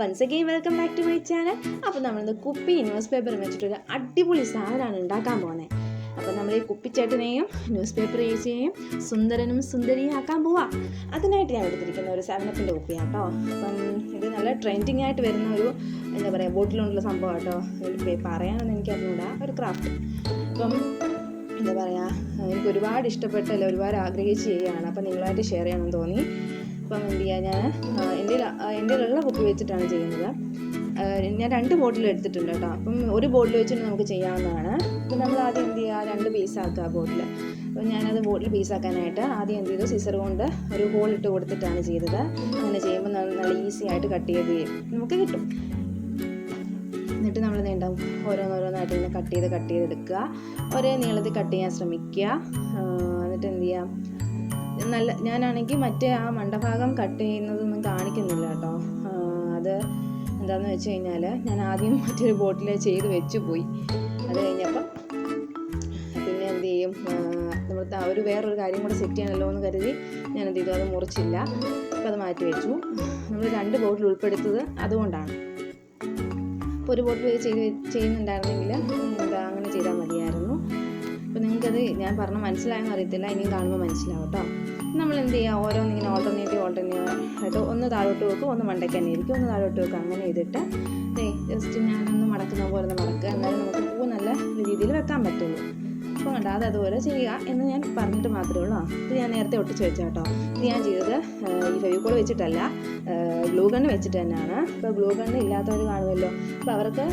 Once again welcome back to my channel അപ്പോൾ നമ്മളിന്ന് കുപ്പി ന്യൂസ് പേപ്പർ വെച്ചിട്ടൊരു അടിപൊളി സാധനമാണ് ഉണ്ടാക്കാൻ പോകുന്നത് അപ്പോൾ നമ്മൾ ഈ കുപ്പിച്ചേട്ടനെയും ന്യൂസ് പേപ്പർ ചേച്ചിയെയും സുന്ദരനും സുന്ദരിയും ആക്കാൻ പോവാം. അതിനായിട്ട് ഞാൻ എടുത്തിരിക്കുന്ന ഒരു സെവനപ്പിന്റെ കുപ്പിയാണ് കേട്ടോ അപ്പം ഇത് നല്ല ട്രെൻഡിങ് ആയിട്ട് വരുന്ന ഒരു എന്താ പറയുക ബോട്ടിലുള്ള സംഭവം കേട്ടോ ഇതിൽ പറയാനൊന്നും എനിക്ക് അറിഞ്ഞൂടാ ഒരു ക്രാഫ്റ്റ് അപ്പം എന്താ പറയുക എനിക്ക് ഒരുപാട് ഇഷ്ടപ്പെട്ടല്ല ഒരുപാട് ആഗ്രഹിച്ച് ചെയ്യുകയാണ്. അപ്പം നിങ്ങളായിട്ട് ഷെയർ ചെയ്യണമെന്ന് തോന്നി. അപ്പം എന്ത് ചെയ്യുക ഞാൻ എന്റെ എന്റെ ഉള്ള കുപ്പി വെച്ചിട്ടാണ് ചെയ്യുന്നത്. ഞാൻ രണ്ട് ബോട്ടിൽ എടുത്തിട്ടുണ്ട് കേട്ടോ. അപ്പം ഒരു ബോട്ടിൽ വെച്ചിട്ട് നമുക്ക് ചെയ്യാവുന്നതാണ്. അപ്പം നമ്മൾ ആദ്യം എന്ത് ചെയ്യുക രണ്ട് പീസ് പീസാക്കുക ബോട്ടിൽ അപ്പം ഞാനത് ബോട്ടിൽ പീസ് ആക്കാനായിട്ട് ആദ്യം എന്ത് ചെയ്തു? സിസർ കൊണ്ട് ഒരു ഹോൾ ഇട്ട് കൊടുത്തിട്ടാണ് ചെയ്തത്. അങ്ങനെ ചെയ്യുമ്പോൾ നല്ല ഈസി ആയിട്ട് കട്ട് ചെയ്ത് നമുക്ക് കിട്ടും. എന്നിട്ട് നമ്മൾ നീണ്ട ഓരോന്നോരോന്നായിട്ട് ഇങ്ങനെ കട്ട് ചെയ്ത് കട്ട് ചെയ്തെടുക്കുക ഒരേ നീളത്തിൽ കട്ട് ചെയ്യാൻ ശ്രമിക്കുക. എന്നിട്ട് എന്ത് ചെയ്യുക നല്ല ഞാനാണെങ്കിൽ മറ്റേ ആ മണ്ടഭാഗം കട്ട് ചെയ്യുന്നതൊന്നും കാണിക്കുന്നില്ല കേട്ടോ. അത് എന്താണെന്ന് വെച്ച് കഴിഞ്ഞാൽ ഞാൻ ആദ്യം മറ്റൊരു ബോട്ടിൽ ചെയ്ത് വെച്ച് പോയി. അത് കഴിഞ്ഞപ്പം പിന്നെ എന്ത് ചെയ്യും? നമ്മൾ ഒരു വേറൊരു കാര്യം കൂടെ സെറ്റ് ചെയ്യണമല്ലോ എന്ന് കരുതി ഞാൻ എന്ത് ചെയ്തു? അത് മുറിച്ചില്ല. അപ്പോൾ അത് മാറ്റി വെച്ചു. നമ്മൾ രണ്ട് ബോട്ടിൽ ഉൾപ്പെടുത്തത് അതുകൊണ്ടാണ്. ഇപ്പോൾ ഒരു ബോട്ടിൽ ചെയ്ത് ചെയ്യുന്നുണ്ടായിരുന്നെങ്കിൽ അപ്പോൾ നിങ്ങൾക്കത് ഞാൻ പറഞ്ഞ മനസ്സിലായെന്ന് അറിയത്തില്ല ഇനിയും കാണുമ്പോൾ മനസ്സിലാവും കേട്ടോ നമ്മൾ എന്ത് ചെയ്യുക ഓരോന്നിങ്ങനെ ഓൾട്ടർനേറ്റീവ് ഓൾട്ടർനേറ്റീവ് ആയിട്ട് ഒന്ന് താഴോട്ട് വെക്കും ഒന്ന് മണ്ടയ്ക്ക് തന്നെ ഇരിക്കും. ഒന്ന് താഴോട്ട് വെക്കും അങ്ങനെ ചെയ്തിട്ട് ജസ്റ്റ് ഞാനൊന്ന് മടക്കുന്ന പോലെ ഒന്ന് മടക്കുക എന്നാലും നമുക്ക് പൂ നല്ല രീതിയിൽ വെക്കാൻ പറ്റുള്ളൂ. അത് അതുപോലെ ചെയ്യുക എന്ന് ഞാൻ പറഞ്ഞിട്ട് മാത്രമേ ഉള്ളൂ. ഇത് ഞാൻ നേരത്തെ ഒട്ടിച്ച് വെച്ച കേട്ടോ ഇത് ഞാൻ ചെയ്തത് ഈ ഫെവിക്കോൾ വെച്ചിട്ടല്ല ഗ്ലൂ ഗണ്ണ് വെച്ചിട്ട് തന്നെയാണ്. ഇപ്പോൾ ഗ്ലൂ ഗണ്ണ് ഇല്ലാത്തവർ കാണുമല്ലോ. അപ്പോൾ അവർക്ക്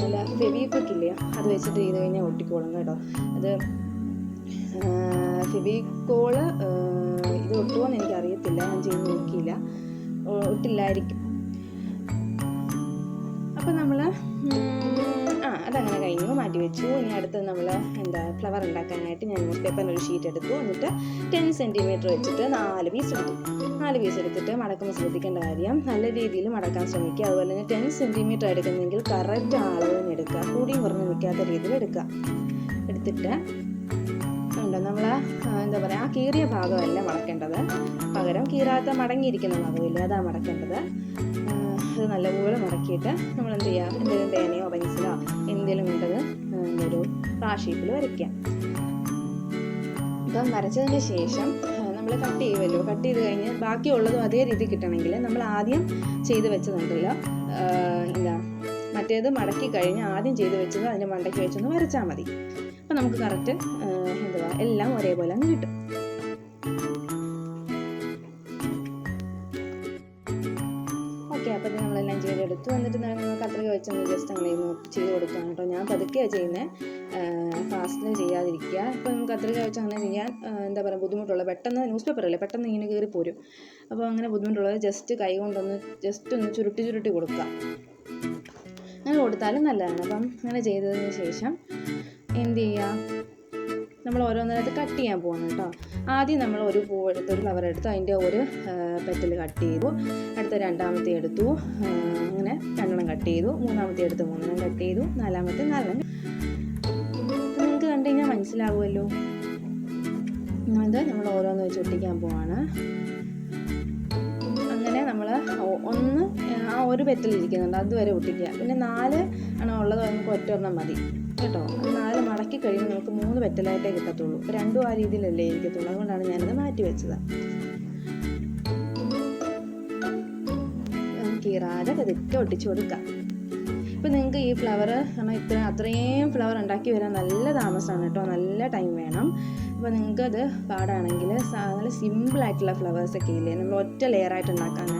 നല്ല ഫെവിക്വിക്ക് ഇല്ലേ അത് വെച്ചിട്ട് ചെയ്ത് കഴിഞ്ഞാൽ ഒട്ടിക്കോളും കേട്ടോ. അത് ഫെവിക്കോൾ ഇത് ഒട്ടുമോന്ന് എനിക്കറിയത്തില്ല. ഞാൻ ചെയ്ത് നോക്കിയില്ല. ഒട്ടില്ലായിരിക്കും. അപ്പം നമ്മൾ അതങ്ങനെ കഴിഞ്ഞു. മാറ്റി വെച്ചു ഇനി അടുത്ത് നമ്മൾ എന്താ ഫ്ലവർ ഉണ്ടാക്കാനായിട്ട് ഞാൻ ന്യൂസ് പേപ്പറിന്റെ ഒരു ഷീറ്റ് എടുത്തു. എന്നിട്ട് ടെൻ സെന്റിമീറ്റർ വെച്ചിട്ട് നാല് പീസ് എടുത്തു. നാല് പീസ് എടുത്തിട്ട് മടക്കുമ്പോൾ ശ്രദ്ധിക്കേണ്ട കാര്യം നല്ല രീതിയിൽ മടക്കാൻ ശ്രമിക്കുക. അതുപോലെ തന്നെ ടെൻ സെന്റിമീറ്റർ എടുക്കുന്നെങ്കിൽ കറക്റ്റ് അളവിന് എടുക്കുക. കൂടിയും കുറഞ്ഞ് നിൽക്കാത്ത രീതിയിൽ എടുക്കുക. എടുത്തിട്ട് നമ്മൾ എന്താ പറയുക ആ കീറിയ ഭാഗമല്ല മടക്കേണ്ടത്. പകരം കീറാത്ത മടങ്ങിയിരിക്കുന്ന ഭാഗമില്ല. അതാണ് മടക്കേണ്ടത്. അത് നല്ലപോലെ മുടക്കിയിട്ട് നമ്മൾ എന്ത് ചെയ്യുക എന്തെങ്കിലും പേനയോ പെൻസിലോ എന്തെങ്കിലും കൊണ്ടത് ഒരു പാ ഷേപ്പിൽ വരയ്ക്കാം ഇപ്പം വരച്ചതിന് ശേഷം നമ്മൾ കട്ട് ചെയ്യുമല്ലോ കട്ട് ചെയ്ത് കഴിഞ്ഞ് ബാക്കിയുള്ളതും അതേ രീതി കിട്ടണമെങ്കിൽ നമ്മൾ ആദ്യം ചെയ്ത് വെച്ചതുണ്ടല്ലോ. എന്താ മറ്റേത് മടക്കി കഴിഞ്ഞ് ആദ്യം ചെയ്ത് വെച്ചത് അതിന്റെ മണ്ടയ്ക്ക് വെച്ചൊന്ന് വരച്ചാൽ മതി. അപ്പം നമുക്ക് കറക്റ്റ് എന്തുവാ എല്ലാം ഒരേപോലെ അങ്ങ് കിട്ടും. എന്നിട്ട് കത്രിക വെച്ചൊന്ന് ജസ്റ്റ് അങ്ങനെ ചെയ്ത് കൊടുക്കാം കേട്ടോ. ഞാൻ പതുക്കെയാണ് ചെയ്യുന്നത് ഫാസ്റ്റിന് ചെയ്യാതിരിക്കുക. ഇപ്പം കത്രിക വെച്ച് അങ്ങനെ ചെയ്യാൻ എന്താ പറയുക ബുദ്ധിമുട്ടുള്ള പെട്ടെന്ന് ന്യൂസ് പേപ്പറല്ലേ പെട്ടെന്ന് ഇങ്ങനെ കയറി പോരും. അപ്പോൾ അങ്ങനെ ബുദ്ധിമുട്ടുള്ളത് ജസ്റ്റ് കൈ കൊണ്ടൊന്ന് ജസ്റ്റ് ഒന്ന് ചുരുട്ടി ചുരുട്ടി കൊടുക്കുക. അങ്ങനെ കൊടുത്താലും നല്ലതാണ്. അപ്പം അങ്ങനെ ചെയ്തതിന് ശേഷം എന്ത് ചെയ്യുക? നമ്മൾ ഓരോന്നിനകത്ത് കട്ട് ചെയ്യാൻ പോകണം കേട്ടോ. ആദ്യം നമ്മൾ ഒരു പൂ എടുത്ത് ഒരു ഫ്ലവർ എടുത്ത് അതിന്റെ ഒരു പെറ്റൽ കട്ട് ചെയ്തു. അടുത്ത രണ്ടാമത്തെ എടുത്തു അങ്ങനെ രണ്ടെണ്ണം കട്ട് ചെയ്തു. മൂന്നാമത്തെ എടുത്ത് മൂന്നെണ്ണം കട്ട് ചെയ്തു. നാലാമത്തെ നാലെണ്ണം നിങ്ങൾക്ക് കണ്ടു കഴിഞ്ഞാൽ മനസ്സിലാവുമല്ലോ. അത് നമ്മൾ ഓരോന്ന് വെച്ച് ഒട്ടിക്കാൻ പോവാണ്. അങ്ങനെ നമ്മൾ ഒന്ന് ആ ഒരു പെറ്റലിരിക്കുന്നുണ്ട് അതുവരെ ഒട്ടിക്കുക. പിന്നെ നാല് ആണ് ഉള്ളത് നമുക്ക് ഒറ്റ മതി. കേട്ടോ? നാല് മടക്കി കഴിയുമ്പോൾ നമുക്ക് മൂന്ന് വെറ്റലായിട്ടേ കിട്ടത്തുള്ളൂ. അപ്പോൾ രണ്ടും ആ രീതിയിലല്ലേ ഇരിക്കത്തുള്ളൂ. അതുകൊണ്ടാണ് ഞാനത് മാറ്റി വെച്ചത്. കീറാതെ പതുക്കെ ഒട്ടിച്ചു കൊടുക്കാം. ഇപ്പം നിങ്ങൾക്ക് ഈ ഫ്ലവർ കാരണം ഇത്ര അത്രയും ഫ്ലവർ ഉണ്ടാക്കി വരാൻ നല്ല താമസമാണ് കേട്ടോ. നല്ല ടൈം വേണം. അപ്പോൾ നിങ്ങൾക്ക് അത് പാടാണെങ്കിൽ നല്ല സിമ്പിളായിട്ടുള്ള ഫ്ലവേഴ്സൊക്കെ ഇല്ലേ? നമ്മൾ ഒറ്റ ലെയറായിട്ട് ഉണ്ടാക്കാൻ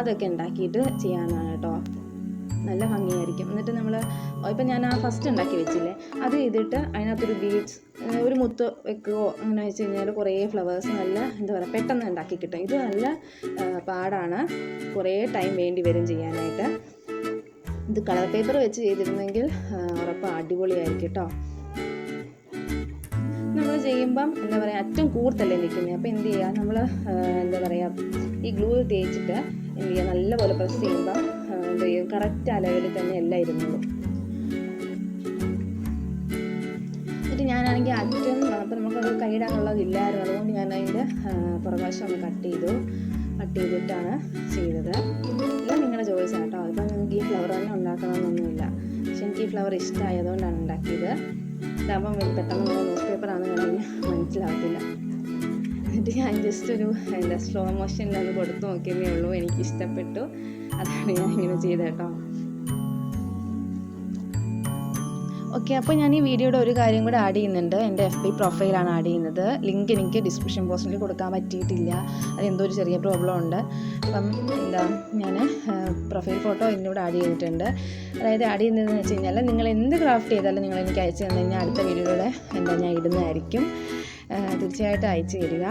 അതൊക്കെ ഉണ്ടാക്കിയിട്ട് ചെയ്യാനാണ് കേട്ടോ. നല്ല ഭംഗിയായിരിക്കും. എന്നിട്ട് നമ്മൾ ഇപ്പം ഞാൻ ആ ഫസ്റ്റ് ഉണ്ടാക്കി വെച്ചില്ലേ? അത് ചെയ്തിട്ട് അതിനകത്തൊരു ബീഡ്സ് ഒരു മുത്ത് വെക്കുകയോ അങ്ങനെ വെച്ച് കഴിഞ്ഞാൽ കുറേ ഫ്ലവേഴ്സ് നല്ല എന്താ പറയുക പെട്ടെന്ന് ഉണ്ടാക്കി കിട്ടും. ഇത് നല്ല പാടാണ്. കുറേ ടൈം വേണ്ടി വരും ചെയ്യാനായിട്ട്. ഇത് കളർ പേപ്പർ വെച്ച് ചെയ്തിരുന്നെങ്കിൽ ഉറപ്പ് അടിപൊളിയായിരിക്കും കേട്ടോ നമ്മൾ ചെയ്യുമ്പം എന്താ പറയുക അറ്റം കൂർത്തല്ലേ നിൽക്കുന്നത് അപ്പോൾ എന്ത് ചെയ്യുക നമ്മൾ എന്താ പറയുക ഈ ഗ്ലൂ തേച്ചിട്ട് എന്ത് ചെയ്യുക നല്ലപോലെ പ്രസ് ചെയ്യുമ്പം എന്താ എന്ത് ചെയ്യും കറക്റ്റ് അലവിൽ തന്നെ എല്ലാം ഇരുന്നുള്ളൂ എന്നിട്ട് ഞാനാണെങ്കിൽ അറ്റം അപ്പോൾ നമുക്കത് കൈയിടാനുള്ളതില്ലായിരുന്നു അതുകൊണ്ട് ഞാൻ അതിന്റെ പുറകാശം ഒന്ന് കട്ട് ചെയ്തു. കട്ട് ചെയ്തിട്ടാണ് ചെയ്തത്. എല്ലാം നിങ്ങളുടെ ചോയ്സാണ് കേട്ടോ. അതിപ്പോൾ നിങ്ങൾക്ക് ഈ ഫ്ലവർ തന്നെ ഉണ്ടാക്കണമെന്നൊന്നുമില്ല പക്ഷെ എനിക്ക് ഈ ഫ്ലവർ ഇഷ്ടമായതുകൊണ്ടാണ് ഉണ്ടാക്കിയത്. ഇതാകുമ്പം പെട്ടെന്ന് നമ്മൾ ന്യൂസ് പേപ്പറാണ് കണ്ടെങ്കിൽ മനസ്സിലാവത്തില്ല. എന്നിട്ട് ഞാൻ ജസ്റ്റ് ഒരു എന്താ സ്ലോ മോഷനിൽ ഒന്ന് കൊടുത്തു നോക്കിയതേ ഉള്ളൂ. എനിക്ക് ഇഷ്ടപ്പെട്ടു അതാണ് ഞാൻ ഇങ്ങനെ ചെയ്തത് കേട്ടോ. ഓക്കെ അപ്പോൾ ഞാൻ ഈ വീഡിയോയുടെ ഒരു കാര്യം കൂടെ ആഡ് ചെയ്യുന്നുണ്ട്. എന്റെ എഫ് ബി പ്രൊഫൈലാണ് ആഡ് ചെയ്യുന്നത്. ലിങ്ക് എനിക്ക് ഡിസ്ക്രിപ്ഷൻ ബോക്സിൽ കൊടുക്കാൻ പറ്റിയിട്ടില്ല. അതെന്തോ ഒരു ചെറിയ പ്രോബ്ലം ഉണ്ട്. അപ്പം എന്താ ഞാൻ പ്രൊഫൈൽ ഫോട്ടോ ഇതിലൂടെ ആഡ് ചെയ്തിട്ടുണ്ട്. അതായത് ആഡ് ചെയ്യുന്നതെന്ന് വെച്ച് കഴിഞ്ഞാൽ നിങ്ങൾ എന്ത് ക്രാഫ്റ്റ് ചെയ്താലും നിങ്ങൾ എനിക്ക് അയച്ചു തന്നു കഴിഞ്ഞാൽ അടുത്ത വീഡിയോയിലൂടെ എന്താ ഞാൻ ഇടുന്നതായിരിക്കും. തീർച്ചയായിട്ടും അയച്ചു തരിക.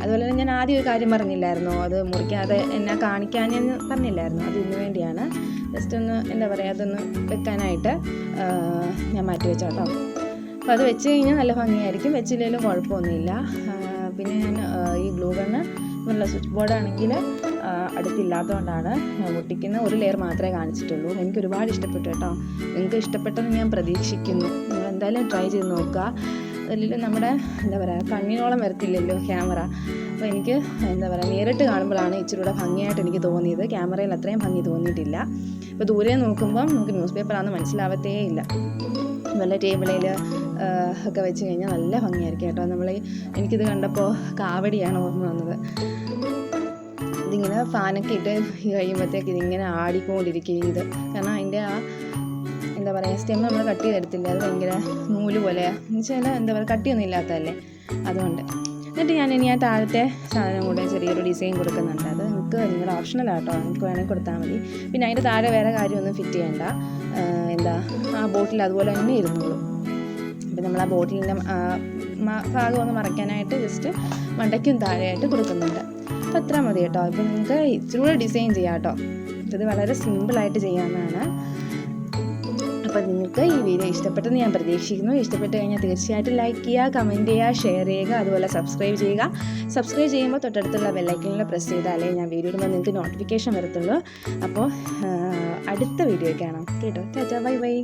അതുപോലെ തന്നെ ഞാൻ ആദ്യം ഒരു കാര്യം പറഞ്ഞില്ലായിരുന്നോ? അത് മുറിക്കാതെ എന്നെ കാണിക്കാൻ ഞാൻ പറഞ്ഞില്ലായിരുന്നു? അത് വേണ്ടിയാണ്. ജസ്റ്റ് ഒന്ന് എന്താ പറയുക അതൊന്ന് വെക്കാനായിട്ട് ഞാൻ മാറ്റി വെച്ചോട്ടോ. അപ്പോൾ അത് വെച്ച് കഴിഞ്ഞാൽ നല്ല ഭംഗിയായിരിക്കും. വെച്ചില്ലെങ്കിലും കുഴപ്പമൊന്നുമില്ല. പിന്നെ ഞാൻ ഈ ഗ്ലൂ ഗണ്ണ് നല്ല സ്വിച്ച് ബോർഡ് ആണെങ്കിൽ അടുത്തില്ലാത്തതുകൊണ്ടാണ് ഒട്ടിക്കുന്ന ഒരു ലെയർ മാത്രമേ കാണിച്ചിട്ടുള്ളൂ. എനിക്ക് ഒരുപാട് ഇഷ്ടപ്പെട്ടു കേട്ടോ. നിങ്ങൾക്ക് ഇഷ്ടപ്പെട്ടെന്ന് ഞാൻ പ്രതീക്ഷിക്കുന്നു. നിങ്ങൾ എന്തായാലും ട്രൈ ചെയ്ത് നോക്കുക. അതിൽ നമ്മുടെ എന്താ പറയുക കണ്ണിനോളം വരത്തില്ലല്ലോ ക്യാമറ. അപ്പോൾ എനിക്ക് എന്താ പറയുക നേരിട്ട് കാണുമ്പോഴാണ് ഇച്ചിരി കൂടെ ഭംഗിയായിട്ട് എനിക്ക് തോന്നിയത്. ക്യാമറയിൽ അത്രയും ഭംഗി തോന്നിയിട്ടില്ല. അപ്പോൾ ദൂരെ നോക്കുമ്പം നമുക്ക് ന്യൂസ് പേപ്പറാണെന്ന് മനസ്സിലാവത്തേ ഇല്ല. നല്ല ടേബിളിൽ ഒക്കെ വെച്ച് കഴിഞ്ഞാൽ നല്ല ഭംഗിയായിരിക്കും കേട്ടോ. നമ്മൾ എനിക്കിത് കണ്ടപ്പോൾ കാവടിയാണ് ഓർമ്മ വന്നത്. ഇതിങ്ങനെ ഫാനൊക്കെ ഇട്ട് കഴിയുമ്പോഴത്തേക്ക് ഇതിങ്ങനെ ആടിക്കൊണ്ടിരിക്കും ഇത്. കാരണം അതിന്റെ ആ എന്താ പറയുക സ്റ്റെം നമ്മൾ കട്ട് ചെയ്തെടുത്തില്ല? അത് ഭയങ്കര നൂൽ പോലെ എന്ന് വെച്ചാൽ എന്താ പറയുക കട്ടിയൊന്നും ഇല്ലാത്തതല്ലേ? അതുകൊണ്ട്. എന്നിട്ട് ഞാൻ ഇനി ആ താഴത്തെ സാധനം കൂടെ ചെറിയൊരു ഡിസൈൻ കൊടുക്കുന്നുണ്ട്. അത് നിങ്ങൾക്ക് നിങ്ങളുടെ ഓപ്ഷണലാട്ടോ നിങ്ങൾക്ക് വേണമെങ്കിൽ കൊടുത്താൽ മതി. പിന്നെ അതിന്റെ താഴെ വേറെ കാര്യമൊന്നും ഫിറ്റ് ചെയ്യണ്ട. എന്താ? ആ ബോട്ടിൽ അതുപോലെ തന്നെ ഇരുന്നുള്ളൂ അപ്പം നമ്മൾ ആ ബോട്ടിലിന്റെ ഭാഗം ഒന്ന് മറയ്ക്കാനായിട്ട് ജസ്റ്റ് മണ്ടയ്ക്കും താഴെയായിട്ട് കൊടുക്കുന്നുണ്ട്. അപ്പം അത്ര മതി കേട്ടോ. ഇപ്പം നിങ്ങൾക്ക് ഇച്ചിരി കൂടെ ഡിസൈൻ ചെയ്യാം കേട്ടോ. ഇത് വളരെ സിമ്പിളായിട്ട് ചെയ്യാവുന്നതാണ്. അപ്പോൾ നിങ്ങൾക്ക് ഈ വീഡിയോ ഇഷ്ടപ്പെട്ടെന്ന് ഞാൻ പ്രതീക്ഷിക്കുന്നു. ഇഷ്ടപ്പെട്ട് കഴിഞ്ഞാൽ തീർച്ചയായിട്ടും ലൈക്ക് ചെയ്യുക കമന്റ് ചെയ്യുക ഷെയർ ചെയ്യുക അതുപോലെ സബ്സ്ക്രൈബ് ചെയ്യുക. സബ്സ്ക്രൈബ് ചെയ്യുമ്പോൾ തൊട്ടടുത്തുള്ള ബെല്ലൈക്കനിൽ പ്രസ് ചെയ്താലേ ഞാൻ വീഡിയോ ഇടുമ്പോൾ നിങ്ങൾക്ക് നോട്ടിഫിക്കേഷൻ വരത്തുള്ളൂ. അപ്പോൾ അടുത്ത വീഡിയോ കാണാം. കേട്ടോ? Tata bye bye